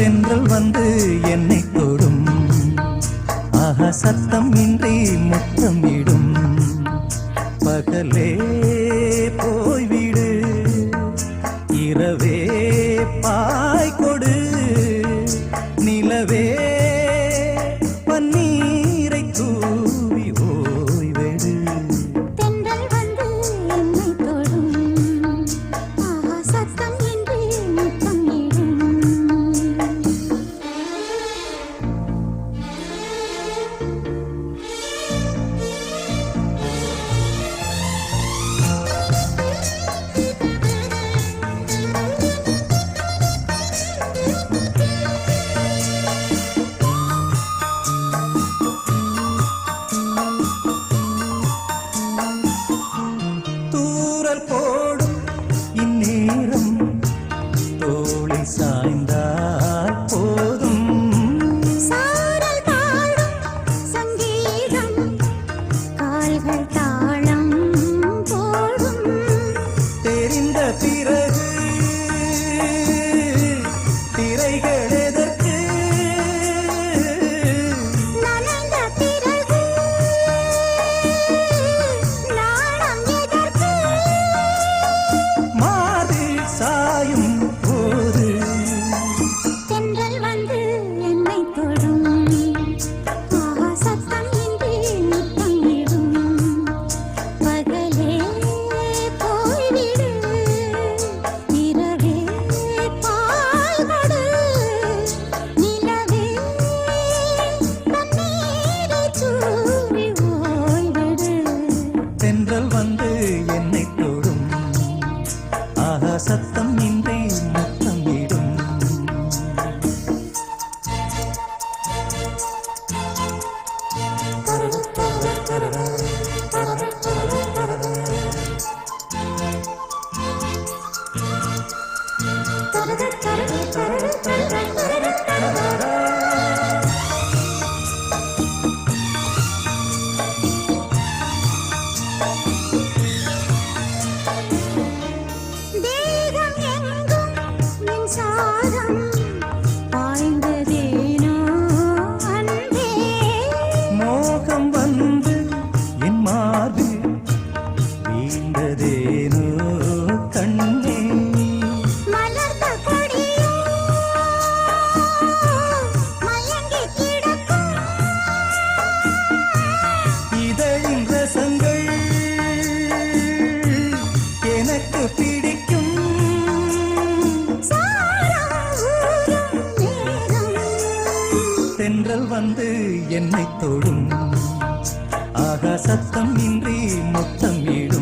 தென்றல் வந்து என்னை தொடும். ஆக சத்தம் இன்றி முத்தமிடும். பகலே போய்விடு. இரவே baby. என்னை தொடும். ஆகா சத்தம் இன்றி மொத்தம் இடும்